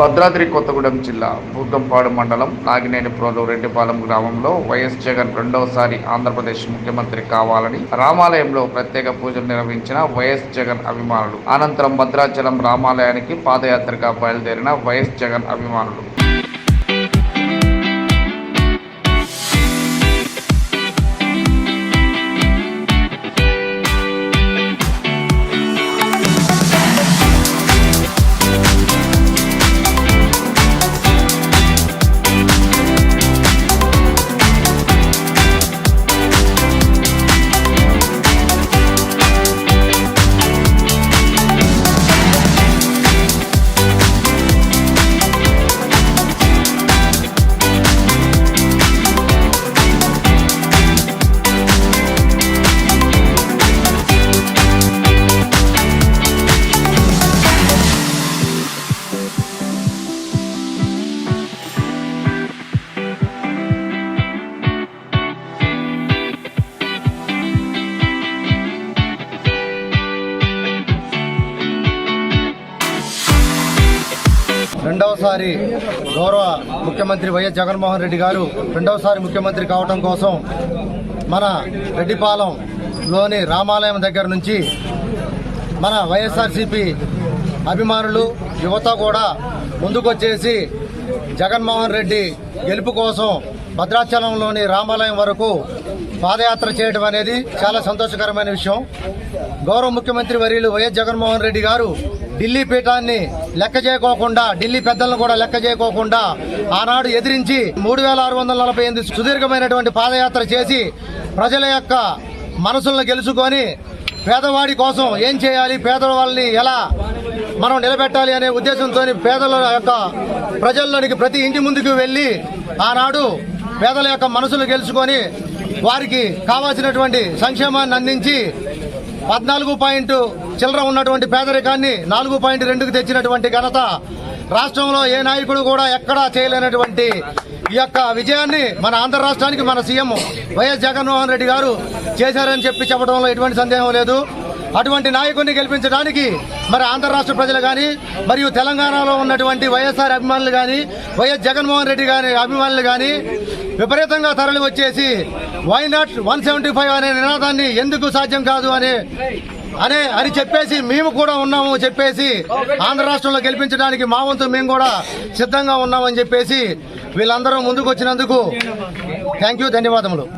భద్రాద్రి కొత్తగూడెం జిల్లా బూతంపాడు మండలం నాగినేని ప్రోలు రెడ్డిపాలెం గ్రామంలో వైఎస్ జగన్ రెండవసారి ఆంధ్రప్రదేశ్ ముఖ్యమంత్రి కావాలని రామాలయంలో ప్రత్యేక పూజలు నిర్వహించిన వైఎస్ జగన్ అభిమానులు. అనంతరం భద్రాచలం రామాలయానికి పాదయాత్రగా బయలుదేరిన వైఎస్ జగన్ అభిమానులు. రెండవసారి గౌరవ ముఖ్యమంత్రి వైఎస్ జగన్మోహన్ రెడ్డి గారు రెండవసారి ముఖ్యమంత్రి కావడం కోసం మన రెడ్డిపాలెంలోని రామాలయం దగ్గర నుంచి మన వైఎస్ఆర్సీపీ అభిమానులు యువత కూడా ముందుకొచ్చేసి జగన్మోహన్ రెడ్డి గెలుపు కోసం భద్రాచలంలోని రామాలయం వరకు పాదయాత్ర చేయడం అనేది చాలా సంతోషకరమైన విషయం. గౌరవ ముఖ్యమంత్రి వర్యులు వైఎస్ జగన్మోహన్ రెడ్డి గారు ఢిల్లీ పీఠాన్ని లెక్క చేయకోకుండా ఢిల్లీ పెద్దలను కూడా లెక్క చేయకోకుండా ఆనాడు ఎదిరించి మూడు వేల ఆరు వందల నలభై ఎనిమిది సుదీర్ఘమైనటువంటి పాదయాత్ర చేసి ప్రజల యొక్క మనసులను గెలుచుకొని పేదవాడి కోసం ఏం చేయాలి పేదవాళ్ళని ఎలా మనం నిలబెట్టాలి అనే ఉద్దేశంతో పేదల యొక్క ప్రజల్లోనికి ప్రతి ఇంటి ముందుకు వెళ్ళి ఆనాడు పేదల యొక్క మనసులు గెలుచుకొని వారికి కావాల్సినటువంటి సంక్షేమాన్ని అందించి పద్నాలుగు పాయింట్ చిల్లర ఉన్నటువంటి పేదరికాన్ని నాలుగు పాయింట్ రెండుకు తెచ్చినటువంటి ఘనత రాష్ట్రంలో ఏ నాయకుడు కూడా ఎక్కడా చేయలేనటువంటి ఈ యొక్క విజయాన్ని మన ఆంధ్ర రాష్ట్రానికి మన సీఎం వైఎస్ జగన్మోహన్ రెడ్డి గారు చేశారని చెప్పి చెప్పడంలో ఎటువంటి సందేహం లేదు. అటువంటి నాయకుడిని గెలిపించడానికి మరి ఆంధ్ర రాష్ట్ర ప్రజలు కానీ మరియు తెలంగాణలో ఉన్నటువంటి వైఎస్ఆర్ అభిమానులు కానీ వైఎస్ జగన్మోహన్ రెడ్డి గారి అభిమానులు కానీ విపరీతంగా తరలి వచ్చేసి why not one seventy five అనే నినాదాన్ని ఎందుకు సాధ్యం కాదు? అనే అనే అని చెప్పేసి మేము కూడా ఉన్నాము చెప్పేసి ఆంధ్ర రాష్ట్రంలో గెలిపించడానికి మా వంతు మేము కూడా సిద్ధంగా ఉన్నామని చెప్పేసి వీళ్ళందరూ ముందుకు వచ్చినందుకు థ్యాంక్ యూ ధన్యవాదములు.